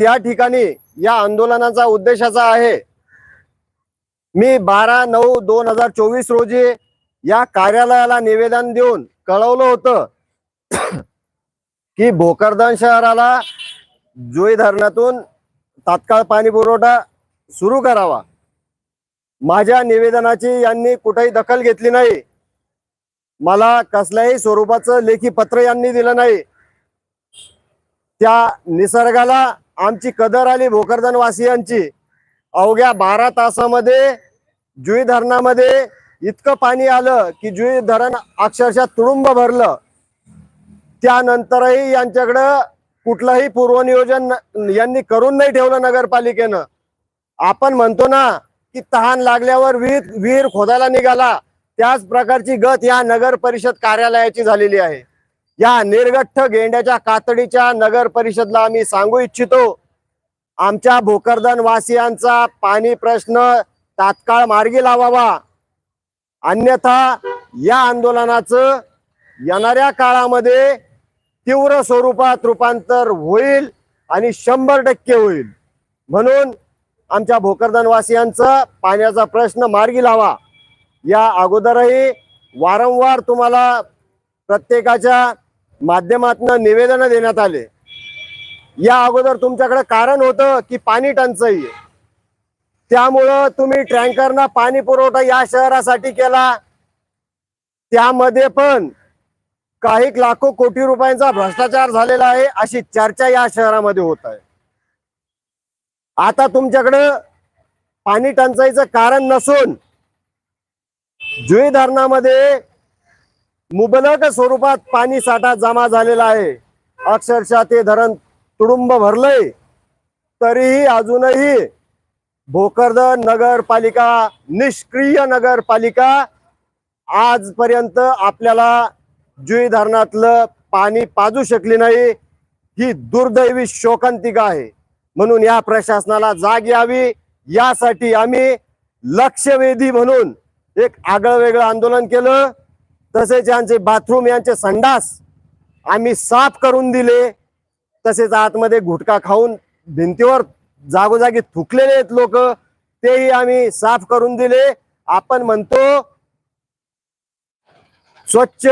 त्या ठिकाणी या आंदोलनाचा उद्देशाचा आहे. मी बारा नऊ दोन हजार चोवीस रोजी या कार्यालयाला निवेदन देऊन कळवलं होतं की भोकरदन शहराला जुई धरणातून तात्काळ पाणी पुरवठा सुरू करावा. माझ्या निवेदनाची यांनी कुठेही दखल घेतली नाही. मला कसल्याही स्वरूपाचं लेखी पत्र यांनी दिलं नाही. त्या निसर्गाला आमची कदर आली भोकरदनवासियांची. अवघ्या बारा तासामध्ये जुई धरणामध्ये इतकं पाणी आलं की जुई धरण अक्षरशः तुडुंब भरलं. त्यानंतरही यांच्याकडं कुठलंही पूर्वनियोजन यांनी करून नाही ठेवलं नगरपालिकेनं. आपण म्हणतो ना की तहान लागल्यावर विहीर विहीर खोदायला निघाला त्याच प्रकारची गत या नगर परिषद कार्यालयाची झालेली आहे. या निर्गठ्ठ गेंड्याच्या कातडीच्या नगर परिषदला आम्ही सांगू इच्छितो आमच्या भोकरदन वासियांचा पाणी प्रश्न तात्काळ मार्गी लावावा. अन्यथा या आंदोलनाचं येणाऱ्या काळामध्ये तीव्र स्वरूपात रूपांतर होईल आणि शंभर टक्के होईल. म्हणून आमच्या भोकरदनवासियांचा पाण्याचा प्रश्न मार्गी लावा. या अगोदरही वारंवार तुम्हाला प्रत्येकाच्या माध्यमातून निवेदन देण्यात आले. या अगोदर तुमच्याकडे कारण होतं की पाणी टंचाई आहे. त्यामुळं तुम्ही टँकरना पाणी पुरवठा या शहरासाठी केला. त्यामध्ये पण काही लाखो कोटी रुपयांचा भ्रष्टाचार झालेला आहे अशी चर्चा या शहरामध्ये होत आहे. आता तुमच्याकडं पाणी टंचाईचं कारण नसून जुई धरणामध्ये मुबलक स्वरूपात पाणी साठा जमा झालेला आहे. अक्षरशः ते धरण तुडुंब भरलंय. तरीही अजूनही भोकरदन नगरपालिका निष्क्रिय नगरपालिका आजपर्यंत आपल्याला जुई धरणातलं पाणी पाजू शकली नाही. ही दुर्दैवी शोकांतिका आहे. म्हणून या प्रशासनाला जाग यावी. यासाठी आम्ही लक्षवेधी म्हणून एक आगळं वेगळं आंदोलन केलं. तसेच यांचे बाथरूम यांचे संडास आम्ही साफ करून दिले. तसेच आतमध्ये गुटखा खाऊन भिंतीवर जागोजागी थुकलेले आहेत लोक तेही आम्ही साफ करून दिले. आपण म्हणतो स्वच्छ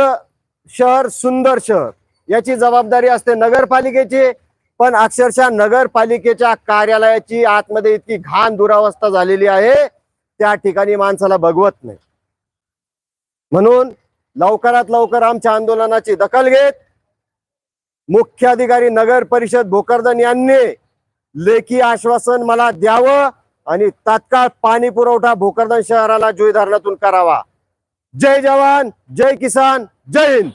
शहर सुंदर शहर. याची जबाबदारी असते नगरपालिकेची पण अक्षरशः नगरपालिकेच्या कार्यालयाची आतमध्ये इतकी घाण दुरावस्था झालेली आहे त्या ठिकाणी माणसाला बघवत नाही. म्हणून लवकरात लवकर आमच्या आंदोलनाची दखल घेत मुख्याधिकारी नगर परिषद भोकरदन यांनी लेखी आश्वासन मला द्यावं आणि तात्काळ पाणी पुरवठा भोकरदन शहराला जुई धरणातून करावा. जय जवान जय किसान जय हिंद.